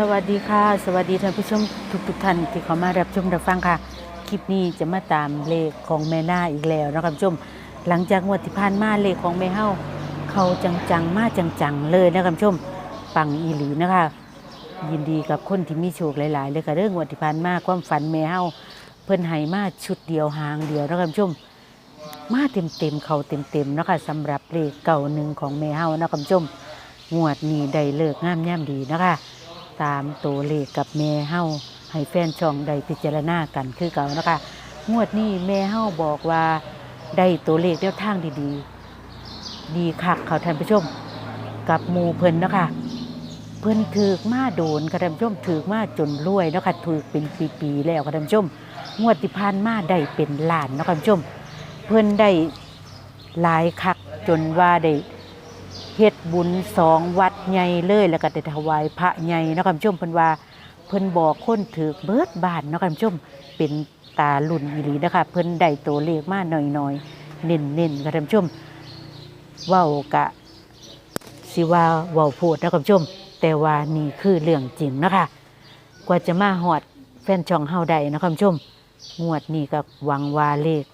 สวัสดีค่ะ สวัสดีท่านผู้ชมทุกทุกๆท่านที่เข้ามารับชมรับฟังค่ะ คลิปนี้จะมาตามเลขของแม่หน้าอีกแล้วนะครับผู้ชม หลังจากงวดที่ผ่านมาเลขของแม่เฮาเขาจังๆมาจังๆเลยนะครับผู้ชมปังอีหลีนะคะ ยินดีกับคนที่มีโชคหลายๆเลยค่ะเรื่องงวดที่ผ่านมาความฝันแม่เฮาเพิ่นให้มาชุดเดียวหางเดียวนะครับผู้ชมมาเต็มๆเขาเต็มๆนะคะสำหรับเลขเก่าหนึ่งของแม่เฮานะครับผู้ชมงวดนี้ได้เลิกงามย่ำดีนะคะ ตามตัวเลขกับแม่เฮาให้แฟนช่องได้พิจารณากันคือเก่านะคะงวดนี้แม่เฮาบอกว่าได้ตัวเลขแนวทางดีๆ ดีคักเขาท่านผู้ชม กับมูเพิ่นเนาะคะเพิ่นถือกมาโดนค่ะท่านผู้ชมถือมาจนรวยเนาะคะถือกเป็นปีๆแล้วค่ะท่านผู้ชม งวดที่ผ่านมาได้เป็นล้านเนาะคะท่านผู้ชม เพิ่นได้หลายคักจนว่าได้ เฮ็ดบุญสองวัดใหญ่เลยแล้วก็ได้ถวายพระใหญ่เนาะคุณผู้ชมเพิ่นว่าเพิ่นบอกคนถือเบิดบ้านเนาะคุณผู้ชมเป็นตาลุ่นอีหลีนะคะเพิ่นได้ตัวเลขมาหน่อยๆเน้นๆค่ะท่านผู้ชมเว้ากะสิว่าเว้าพูดนะคุณผู้ชม แต่ว่านี่คือเรื่องจริงนะคะกว่าจะมาฮอดแฟนช่องเฮาได้นะคุณผู้ชมงวดนี้ก็หวังว่าเลข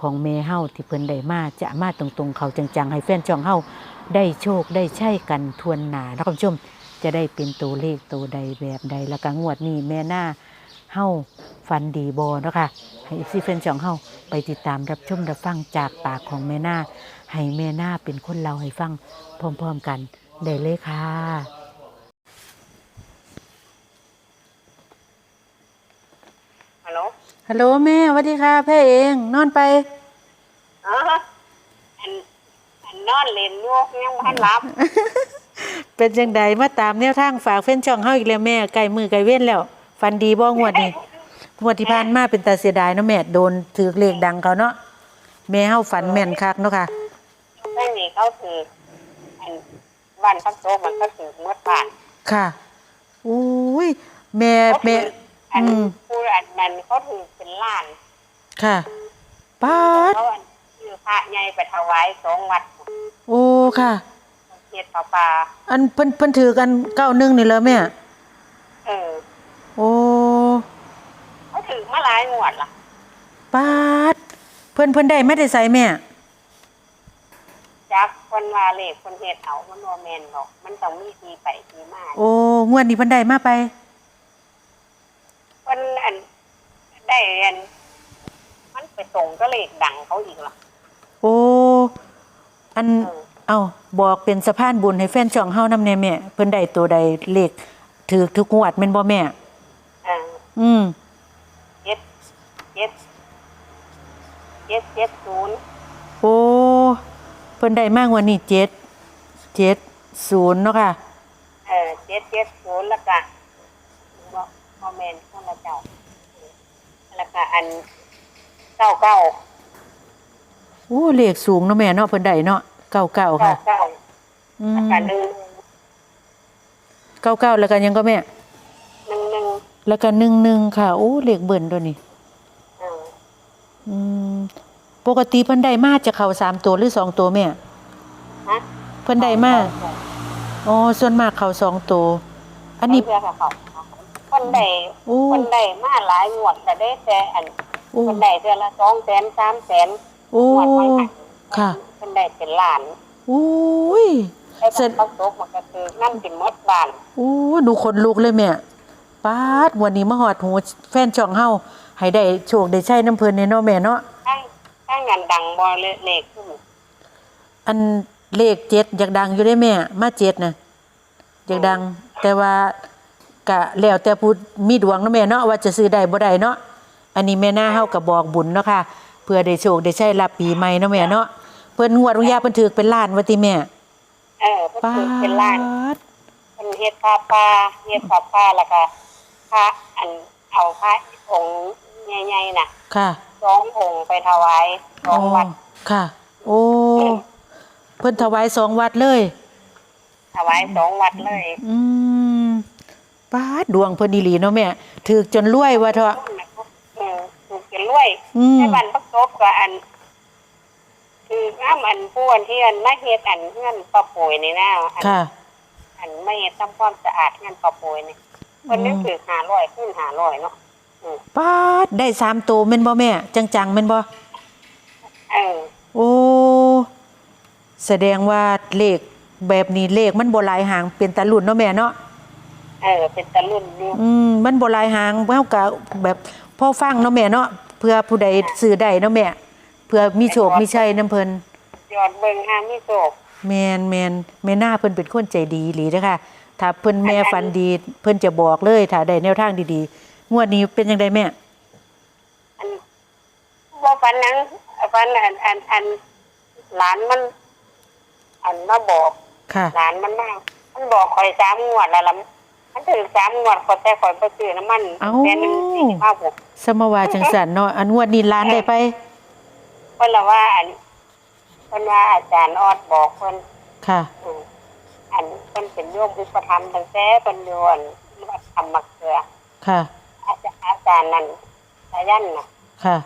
ของเมเฮาที่เพิ่นได้มาจะมาตรงๆ เขาจังๆ ให้แฟนช่องเฮา ได้โชคได้ใช่กันทวนหนานะคุณผู้ชมจะได้เป็นตัวเลขตัวใดแบบใดแล้วก็งวดนี้แม่หน้าเฮาฟันดีบอเนาะคะให้อีซีเฟนช่องเฮาไปติดตามรับชมรับฟังจากปากของแม่หน้าให้แม่หน้าเป็นคนเล่าให้ฟังพร้อมๆกันได้เลยค่ะฮัลโหลฮัลโหลแม่สวัสดีค่ะแพ่เอง นอนไปอ๋ออันอั นนอนเล่นอยู่ยังไม่ทันหลับเป็นจังใดมาตามแนวทางฝากเฟนช่องเฮาอีกแล้วแม่ไก่มือไก่เว้นแล้ว ฟันดีบ่งวดนี้งวดที่ผ่านมาเป็นตาเสียดายเนาะแม่โดนถือเลขดังเขาเนาะแม่เฮาฝันแม่นคักเนาะค่ะไม่มีเขาถืออันบ้านพักโตมันก็ถือเมื่อผ่านค่ะอุ้ยแม่เขาแม่ถืออันอืม ผู้อันนั้นเขาถือเป็นล้านค่ะป้าดเขาอันคือพระใหญ่ไปถวายสองวัด โอ้ค่ะ เฮ็ดปลาปลาอันเพิ่นเพิ่นถือกันเก้าหนึ่งนี่แล้วแม่เออโอ้เขาถือมาหลายงวดล่ะป้าดเพิ่นเพิ่นได้ไม่ได้ใส่แม่จักคนว่าเลขคนเฮ็ดเอามันบ่แม่นหรอกมันต้องมีทีไปทีมาโอ้งวดนี้เพิ่นได้มาไปคนอันได้อันมันไปส่งก็เลขดังเขาอีกล่ะโอ้ อันเออเอาบอกเป็นสะพานบุญให้แฟนช่องเฮานำแน่แม่เพิ่นได้ตัวใดเลขถือทุกงวดแม่นบ่แม่อ่าอืมเจ็ดเจ็ดเจ็ดเจ็ดศูนย์โอ้เพิ่นได้มากกว่านี้เจ็ดเจ็ดศูนย์เนาะค่ะเออเจ็ดเจ็ดศูนย์แล้วก็บ่บ่แมนคนละเจ้าแล้วก็อันเก้าเก้า โอ้เลขสูงเนาะแม่เนาะเพิ่นได้เนาะเก้าเก้าเก้าค่ะเก้าอืแล้วมก็หนึ่งเก้าเก้าแล้วกันยังก็แม่หนึ่งหนึ่งแล้วก็หนึ่งหนึ่งค่ะโอ้เลขเบิ่นตัวนี้เอออืมปกติเพิ่นได้มาจะเข้าสามตัวหรือสองตัวแม่ฮะเพิ่นได้มาอ๋อส่วนมากเข้าสองตัวอันนี้เพื่อเขาเขาคนได้โอ้คนได้มาหลายงวดแต่ได้แต่อันโอ้คนได้เดือนละสองแสนสามแสน โอ้งวดไม่หันค่ะคนได้เป็นล้านโอ้ย ไอ้เสร็จ เขาตกมันก็คือนั่นเป็นมดบ้านโอ้ดูขนลุกเลยแม่ปาดวันนี้มาหอดหูแฟนช่องเฮาให้ได้โชคได้ใช้น้ำเพิ่นแน่เนาะแม่เนาะทั้งทั้งงานดังบอลเลขขึ้นอันเลขเจ็ดอยากดังอยู่ได้แม่ มาเจ็ดนะอยากดัง แต่ว่ากะแล้วแต่ผู้มีดวงเนาะแม่เนาะว่าจะซื้อได้บ่ได้เนาะอันนี้แม่หน้าเฮาก็บอกบุญเนาะค่ะ เพื่อได้โชคได้ใช้รับปีใหม่เนาะแม่เนาะเพิ่นงวดวิญญาเพิ่นถือเป็นล้านว่าติแม่เออเพิ่นปาถือเป็นล้านดเพิ่นเฮ็ดผ้าป่าเฮ็ดผ้าป่าแล้วก็พระอันเอาพระองค์ใหญ่ๆน่ะ ค่ะสององค์ไปถวายสองวัดค่ะ โอ้เพิ่นถวายสองวัดเลย ถวายสองวัดเลย อืมป้าดดวงเพิ่นอีหลีเนาะแม่ถือจนรวยว่าเถอะเออถู กกันรวยอืม ในบ้านพักศพก็อัน คือน้ำอันผู้อันที่อันมาเฮ็ดอันเพื่อนป้าป่วยนี่นะอันค่ะ อันนไม่เฮ็ดทำความสะอาดงานปะโปยนี่เพิ่นนึกถือหาร้อยขึ้นหาร้อยเนาะอืมปาดได้สามตัวแม่นบ่แม่ จังๆแม่นบ่เออ โอ้แสดงว่าเลขแบบนี้เลขมันบ่หลายหางเป็นตาลุ่นเนาะแม่เนาะเออ เป็นตะลุ่นอยู่อืมมันบ่หลายหางเฮาก็แบบพอฟังเนาะแม่เนาะเพื่อผู้ใดซื้อได้เนาะแม่เพื่อมีโชคมีชัยนํเพิ่นยอดเบิ่งหามีโศกแม่นแม่นแม่หน้าเพิ่นเป็นคนใจดีอีหลีเด้อค่ะถ้าเพิ่นแม่ฝันดี เพิ่นจะบอกเลยถ้าได้แนวทางดีๆ งวดนี้เป็นจังไดแม่อันว่าฟันหนังฟันอันอันอันหลานมัน อันมาบอกค่ะหลานมันมามันบอกข่อยสามงวดแล้วล่ะ มันถึงสามงวดข่อยแต่ข่อยไปซื้อน้ำมันเอ้า แต่หนึ่งสี่ห้าหกสมว่าจังสันเนาะอันงวดนี้ล้านได้ไป เพิ่นละว่าอันเพิ่นว่าอาจารย์ออดบอกเพิ่นค่ะ อืมอันเพิ่นเป็นโยมอุปถัมภ์ตั้งแต่เพิ่นอยู่อันวัดธรรมเกลือค่ะ อาจารย์อาจารย์นั่นสายันน่ะ ค่ะ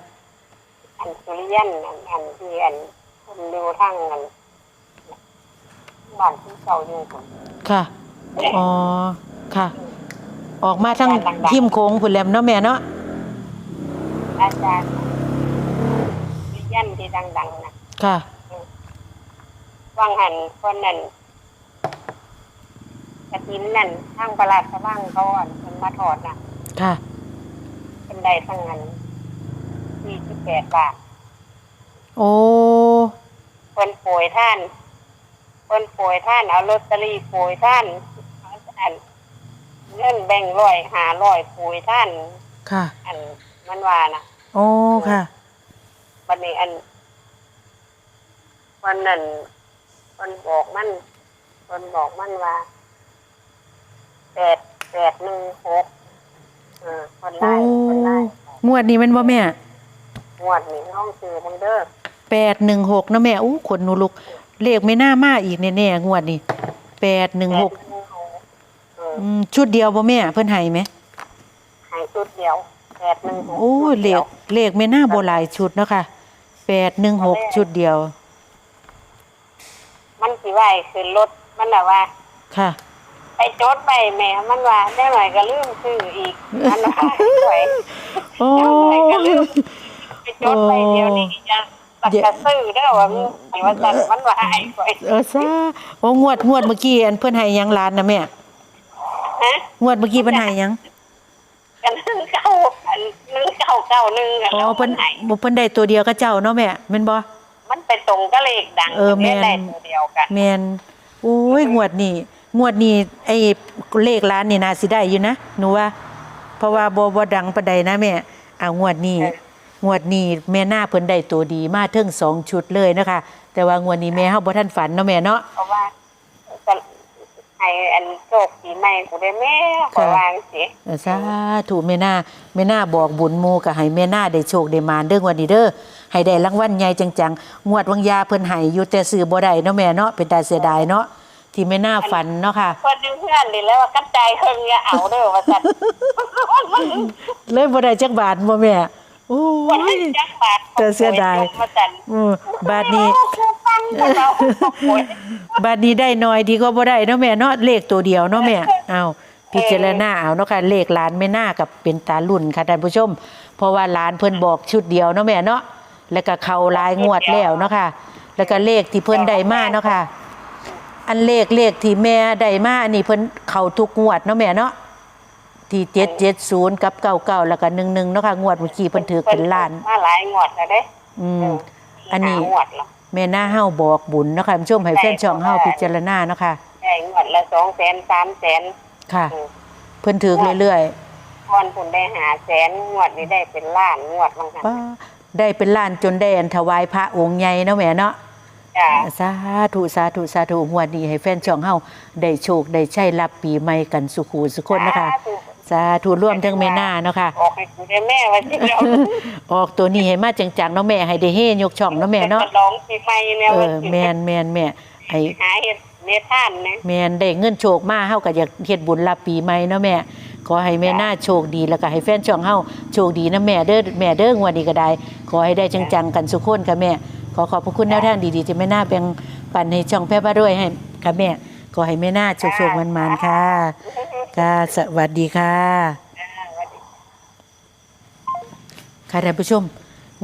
อันสุริยันอันอันที่อันคนดูทั้งอันบ้านที่เก่าอยู่พุ่นค่ะ อ๋อ ค่ะ ออกมาทั้งดังๆทิมโค้งพุ่นแหลมเนาะแม่เนาะอาจารย์สุริยันที่ดังๆนะค่ะว่างหันคนนั่นกระถินนั่นทั้งประหลาดสว่างเขาอันคนมาถอดน่ะ ค่ะ เป็นได้ทั้งเงินสี่สิบแปดบาท โอ้คนป่วยท่านคนป่วยท่านเอาลอตเตอรี่ป่วยท่านอัน เงินแบ่งร้อยหาร้อยป่วยท่าน ค่ะ อันมันว่านะโอ้ค่ะ วันนี้อันวันนั้นคนบอกมันคนบอกมันว่าแปดแปดหนึ่งหกเออคนไล่โอ้คนไล่งวดนี้แมันบ่แม่งวดนี้ห้องซื้อบังเด้อแปดหนึ่งหกนะแม่อู้ขนหนูลุก เลขไม่น่ามาอีกแน่ๆงวดนี้แปดหนึ่งหกเอออืมชุดเดียวบ่แม่เพิ่นให้ไหมใหายชุดเดียวแปดหนึ่งหกโอ้เลขเลขไม่น่าบ่หลายชุดเนาะค่ะแปดหนึ่งหกชุดเดียวมันสิว่าให้ขึ้นรถมันน่ะว่า ค่ะ ไปโจดไปแหม่มันว่าได้หน่อยก็ลืมซื้ออีกมันว่าสวยโอ้ได้หน่อยก็ลืมไปโจดไปเดียวนี้จะตักกระซื้อได้อว่ามึงไอ้ว่าจันมันว่าไอ้สวยเออซ่าโอ้งวดงวดเมื่อกี้อันเพิ่นให้หยังล้านนะแม่ ฮะงวดเมื่อกี้เพิ่นให้หยังกันนึ่งเก้าอันนึ่งเก้าเก้าหนึ่งอะอ๋อแล้วเพิ่นไหนบ่เพิ่นได้ตัวเดียวกับเจ้าเนาะแม่แม่นบ่ มันไปตรงก็เลขดังเออแม่น ได้ตัวเดียวกันแม่นโอ้ยงวดนี้งวดนี้ไอ้เลขล้านนี่น่าสิได้อยู่นะหนูว่า เพราะว่าบ่บ่ดังปานใดนะแม่เอางวดนี้งวดนี้แม่หน้าเพิ่นได้ตัวดีมาถึงสองชุดเลยนะคะ แต่ว่างวดนี้แม่เฮาบ่ทันฝันเนาะแม่เนาะ เพราะว่าจะ ให้อันโชคปีใหม่กูได้แม่ขอวางสิเออสาธุแม่หน้าแม่หน้าบอกบุญหมู่ก็ให้แม่หน้าได้โชคได้มานเด้องวดนี้เด้อให้ได้รางวัลใหญ่จังๆงวดวังยาเพิ่นให้อยู่แต่ซื้อบ่ได้เนาะแม่เนาะเป็นตาเสียดายเนาะที่แม่หน้าฝันเนาะค่ะเพื่อนเพื่อนนี่แล้วว่ากันใจเพิ่งอย่าเอาเด้อว่าสัตว์เลยบ่ได้จักบาทบ่แม่โอ้คนยจักบาทแต่เสียดายว่าสัตว์อืมบาทนี้ฟังกั บเราโอ้ยบาทนี้ได้น้อยดีก็บ่ได้เนาะแม่เนาะเลขตัวเดียวเนาะแม่เอาพิจารณาเอาเนาะค่ะเลขหลานแม่หน้ากับเป็นตาลุ่นค่ะท่านผู้ชม เพราะว่าหลานเพิ่นบอกชุดเดียวเนาะแม่เนาะแล้วก็เข้าหลายงวดแล้วเนาะค่ะ แล้วก็เลขที่เพิ่นได้มาเนาะค่ะ อันเลขเลขที่แม่ได้มาอันนี้เพิ่นเข้าทุกงวดเนาะแม่เนาะที่770กับ99แล้วก็11เนาะค่ะงวดเมื่อกี้เพิ่นถือเป็นล้านมาหลายงวดแล้วเด้อืมอันนี้หางวด แล้วแม่หน้าเฮาบอกบุญเนาะค่ะท่านผู้ชมให้แฟนช่องเฮาพิจารณาเนาะค่ะได้งวดละสองแสนสามแสนค่ะ เพิ่นถือเรื่อยก่อนคุณได้หาแสนงวดนี้ได้เป็นล้านงวดบางครั้งๆป้าได้เป็นล้านจนได้อันถวายพระองค์ใหญ่เนาะแม่เนาะจ้าสาธุสาธุสาธุงวดนี้ให้แฟนช่องเฮาได้โชคได้ใช้รับปีใหม่กันสุขูสุคนนะคะ สาธุร่วมทั้งแม่หน้าเนาะค่ะ ออกให้คุณได้แม่ไว้ที่เราออกตัวนี้ให้มาจังๆเนาะแม่ให้ได้เฮยกช่องเนาะแม่เนาะร้องปีใหม่เนี่ยเอว่าอแม่นแม่นแม่ไอ้หาเห็ดเนท่านนะแม่นได้เงินโชคมาเฮาก็อยากเฮ็ดบุญรับปีใหม่เนาะแม่ขอให้แม่หน้าโชคดีแล้วก็ให้แฟนช่องเฮาโชคดีนะแม่เด้อแม่เด้องวดนี้ก็ได้ ขอให้ได้จังๆกันสุกคนค่ะแม่ ขอขอบพระคุณแนวทางดีๆที่แม่หน้าแบ่งปันให้ช่องแพ่บ้าด้วยให้ค่ะแม่ขอให้แม่นาโชคๆมันๆค่ะ ค่ะสวัสดีค่ะค่ะท่านผู้ชม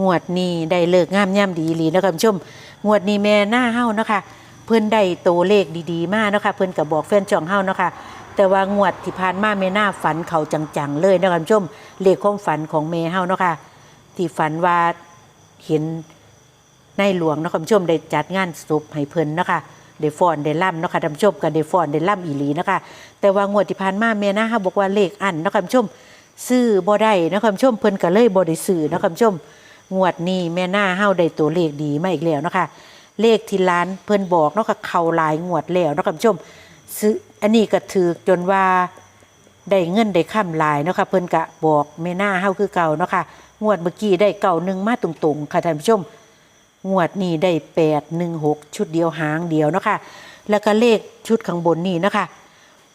งวดนี้ได้เลิกงามย่ำดีหลีนะคะท่านผู้ชมงวดนี้แม่หน้าเฮ้านะคะเพิ่นได้ตัวเลขดีๆ มากนะคะเพิ่นก็บบอกแฟนจองเฮ้านะคะแต่ว่างวดที่ผ่านมาแม่หน้าฝันเขาจังๆเลยนะคะท่านผู้ชมเลขความฝันของแม่เฮ้านะคะที่ฝันว่าเห็นในหลวงนะคะท่านผู้ชมได้จัดงานศพให้เพิ่นนะคะ ได้ฟ้อนได้ล่ำเนาะคะท่านผู้ชมก็ได้ฟ้อนได้ล่ำอีหลีนะคะแต่ว่างวดที่ผ่านมาแม่น้าเฮาบอกว่าเลขอันเนาะคะท่านผู้ชมซื้อบ่ได้นะคุณผู้ชมเพิ่นก็เลยบ่ได้ซื้อนะคุณผู้ชมงวดนี้แม่หน้าเฮาได้ตัวเลขดีมาอีกแล้วเนาะค่ะเลขที่ร้านเพิ่นบอกเนาะค่ะเข้าหลายงวดแล้วเนาะคุณผู้ชมซื้ออันนี้ก็ถือจนว่าได้เงินได้ค่ำหลายเนาะค่ะเพิ่นก็บอกแม่หน้าเฮาคือเก่าเนาะค่ะงวดเมื่อกี้ได้เก่าหนึ่งมาตรงๆค่ะท่านผู้ชม งวดนี้ได้แปดหนึ่งหกชุดเดียวหางเดียวนะคะแล้วก็เลขชุดข้างบนนี่นะคะ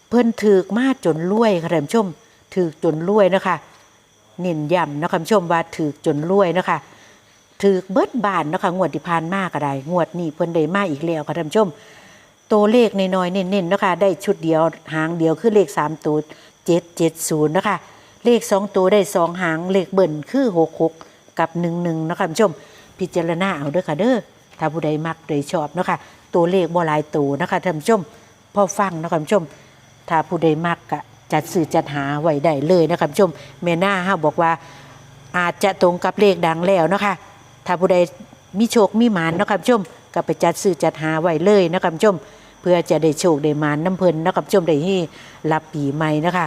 เพิ่นถือกมาจนรวยค่ะท่านผู้ชมถือกจนรวยนะคะเน้นย้ำนะคะท่านผู้ชมว่าถือกจนรวยนะคะถือกเบิดบานนะคะงวดที่ผ่านมาก็ไดงวดนี้เพิ่นได้มาอีกแล้วค่ะท่านผู้ชมตัวเลขน้อยๆเน้นๆนะคะได้ชุดเดียวหางเดียวคือเลขสามตัวเจ็ดเจ็ดศูนย์นะคะเลขสองตัวได้สองหางเลขเบิ่นคือหกหกกับหนึ่งหนึ่งนะคะท่านผู้ชม พิจารณาเอาเด้อค่ะเด้อถ้าผู้ใดมักใดชอบเนาะค่ะตัวเลขบ่หลายตัวนะคะท่านผู้ชมพอฟังนะคะท่านผู้ชม ถ้าผู้ใดมักกะจัดสื่อจัดหาไว้ได้เลยนะครับผู้ชมแม่น้าห้าบอกว่าอาจจะตรงกับเลขดังแล้วนะคะถ้าผู้ใดมีโชคมีหมานเนาะครับผู้ชมก็ไปจัดสื่อจัดหาไว้เลยนะครับผู้ชม เพื่อจะได้โชคได้หมานน้ำเพลินนะครับผู้ชมได้ที่รับปีใหม่นะคะ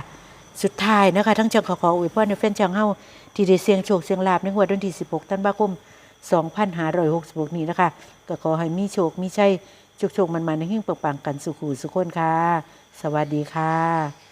สุดท้ายนะคะทั้งจังขอขออวยพรในแฟนจังเฮาที่ได้เสียงโชคเสียงลาบในงวดวันที่ 16ธันวาคม 2566 นี้นะคะ ก็ขอให้มีโชคมีชัยโชคโชคมันๆในหิ้งปังๆกันสุขูสุขคนค่ะ สวัสดีค่ะ